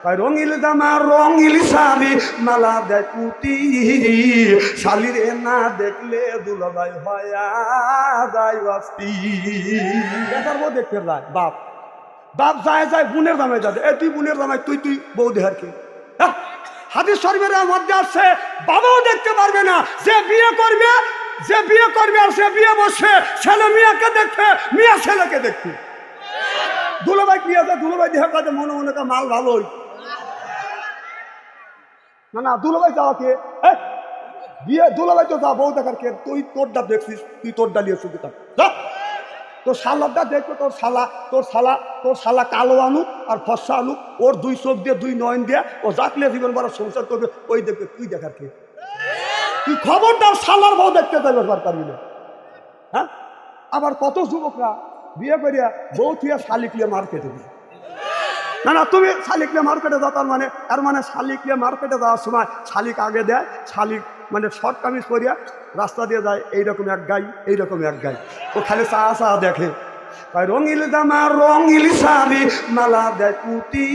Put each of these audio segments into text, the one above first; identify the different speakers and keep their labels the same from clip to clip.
Speaker 1: রঙিল জামা, রঙিল শাড়ি, মালা দেয় কুটি। শালিরে না দেখলে দুলাভাই হয়া যায় বাস্তি দেখতে যায়, বাপ। বাপ যায় যায়, বোনের দামে যাবে এ তুই বোনের দামে তুই তুই বউ দেহার কি? হ্যাঁ? হাদিস শরীফের মধ্যে আসছে বাবাও দেখতে পারবে না, যে বিয়ে করবে, যে বিয়ে করবে আর সে বিয়ে বসে, ছেলে মেয়েকে দেখবে মেয়ে ছেলেকে দেখবে দুলোভাই কি আছে? দুলোভাই দেহ কাজে মনে মনে মাল ভালোই না না, দুলোভাই যাওয়া কে? বিয়ে দুলোভাই তো যা বউ দেখার কে? তুই তোরটা দেখছিস, তুই তোরটা নিয়ে শুধু থাক। তোর শালাটা দেখবে তোর শালা তোর শালা তোর শালা কালো আনুক আর ফর্সা আনুক, ওর দুই চোখ দিয়ে, দুই নয়ন দিয়ে, ও জাকলে জীবন বড় সংসার করবে, ওই দেখবে তুই দেখার কে? তুই খবরদার শালার বউ দেখতে যাবে পারবি না। হ্যাঁ? আবার কত যুবকরা বিয়ে করিয়া বউ থিয়া শালিক লিয়ে মার্কেটে দিবে না না, তুমি শালিক লিয়ে মার্কেটে যাও, তার মানে তার মানে শালিক লিয়ে মার্কেটে যাওয়ার সময় শালিক আগে দেয়, শালিক মানে শর্ট কামিজ করিয়া রাস্তা দিয়ে যায়, এইরকম এক গাই, এইরকম এক গাই। ও খালি চা চা দেখে। রঙিল জামা, রঙিল শাড়ি, মালা দেয় কুটি,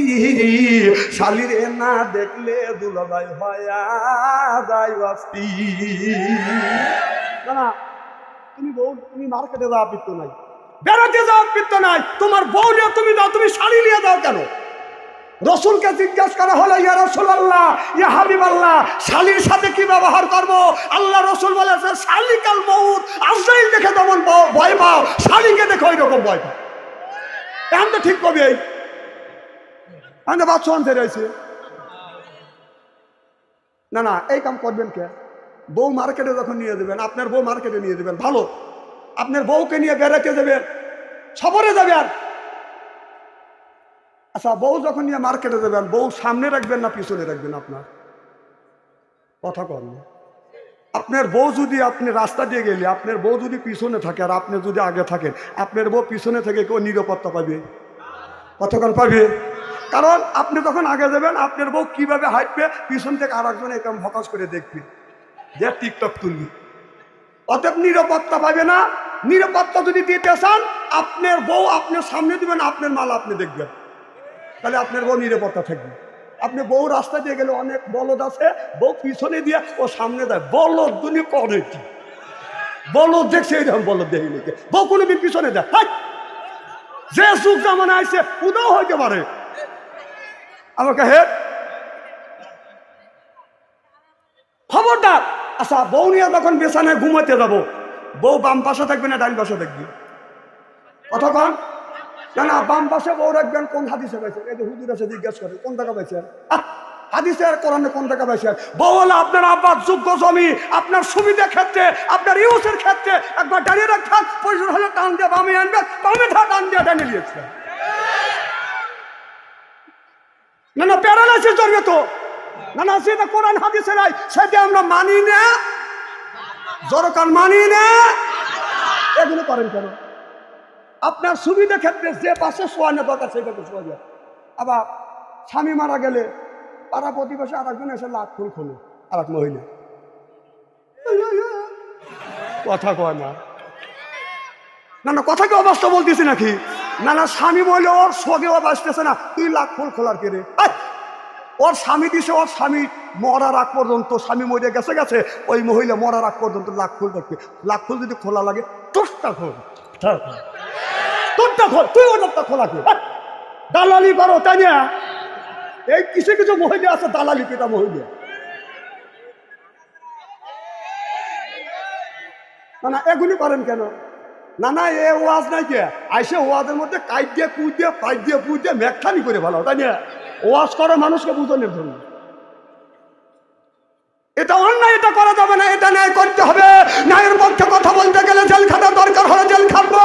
Speaker 1: শালিরে না দেখলে দুলাভাই হয়া না তুমি বউ, তুমি মার্কেটে যাওয়া পিত্ত নাই। বেড়াতে যাওয়া পিত্ত নাই। তোমার বউ নিয়ে তুমি যাও, তুমি শাড়ি নিয়ে যাও কেন? রসুলকে জিজ্ঞেস করা হলো, ইয়া রসুল আল্লাহ ইয়া হাবিব আল্লাহ শালির সাথে কি ব্যবহার করব? আল্লাহ রসুল বলেছে, শালিকাল মৌত আজরাইল দেখে যেমন ভয় পাও, শালিকে দেখে ওই রকম ভয় পাও। এখন তো ঠিক কবি এই। আমি তো বাচ্চা আনতে রয়েছে না না, এই কাম করবেন কে? বউ মার্কেটে যখন নিয়ে দেবেন আপনার বউ মার্কেটে নিয়ে দেবেন ভালো। আপনার বউকে নিয়ে বেড়াতে যাবেন সফরে যাবেন। আচ্ছা বউ যখন নিয়ে মার্কেটে যাবেন, বউ সামনে রাখবেন না পিছনে রাখবেন আপনার? কথা কন। আপনার বউ যদি আপনি রাস্তা দিয়ে গেলে, আপনার বউ যদি পিছনে থাকে আর আপনি যদি আগে থাকেন, আপনার বউ পিছনে থেকে কেউ নিরাপত্তা পাবে? কতক্ষণ পাবে? কারণ আপনি তখন আগে যাবেন, আপনার বউ কীভাবে হাঁটবে, পিছন থেকে আর একজন এরকম ফকাস করে দেখবে। যে টিকটক তুলবি। অতএব নিরাপত্তা পাবে না। নিরাপত্তা যদি দিতে চান, আপনার বউ আপনার সামনে দিবেন, আপনার মাল আপনি দেখবেন। তাহলে আপনার বউ নিরাপত্তা থাকবে। আপনি বউ রাস্তা দিয়ে গেলে অনেক বলদ আছে, বউ পিছনে দিয়ে ও সামনে দেয়। বলদ দুনি করে কি? বলদ দেখছে এইরকম বলদ দেখি নাকি বউ কোনোদিন পিছনে দেয়। যে সুখ জামানে আইসে উদাও হইতে পারে। আমাকে হে! খবরদার! আচ্ছা বউ নিয়ে যখন বিছানায় ঘুমাতে যাব, বউ বাম পাশে থাকবে না ডান পাশে থাকবে? কতক্ষণ না না, বাম পাশে বউ রাখবেন, কোন হাদিসে পাইছেন? এই যে হুজুর আছে, জিজ্ঞাসা করে, কোন টাকা পাইছেন? হাদিসে কোরআনে কোন টাকা পাইছেন? বউ আপনার আব্বার যোগ্য জমি আপনার সুবিধা ক্ষেত্রে, আপনার ইউসের ক্ষেত্রে, একবার দাঁড়িয়ে রাখছেন পয়সা হলে টান দিয়ে বামে আনবেন, বামে ধা টান দিয়ে ডানে নিয়েছেন। না না, প্যারালাইসিস চলবে তো। না না সেটা কোরআন হাদিসে নাই, সেটা আমরা মানি না। জরকার মানি না। এগুলো করেন কেন? আপনার সুবিধা ক্ষেত্রে যে পাশে শোয়ানো দরকার পাশে শোয়া যায়। আবার স্বামী মারা গেলে পাড়া প্রতিবেশে আর একজন এসে লাখ ফুল খোলে আর এক মহিলা। কথা কয় না। না না, কথা কি অবস্থা বলতেছি নাকি? না না, স্বামী বলে ওর সগে বাঁচতেছে না, তুই লাখ ফুল খোলার কে রে? ওর স্বামী দিছে, ওর স্বামী মরার আগ পর্যন্ত স্বামী মরে গেছে গেছে, ওই মহিলা মরার আগ পর্যন্ত লাখ ফুল রাখবে লাখ ফুল যদি খোলা লাগে তোরটা খোল। তোরটা খোল, তুই ওটা খোলা খোল দালালি করো তাই না এই কিছু কিছু মহিলা আছে? দালালি পেটা মহিলা? না এগুলি করেন কেন? না না, এ ওয়াজ নাই কে আইসে ওয়াজের মধ্যে কাইট দিয়ে কুই দিয়ে পাইপ দিয়ে পুই দিয়ে মেঘখানি করে ভালো তাই না ওয়াজ করে মানুষকে বুঝনের জন্য। এটা অন্যায়, এটা করা যাবে না, এটা ন্যায় করতে হবে। ন্যায়ের পক্ষে কথা বলতে গেলে জেল খাটার দরকার হলে জেল খাটবো।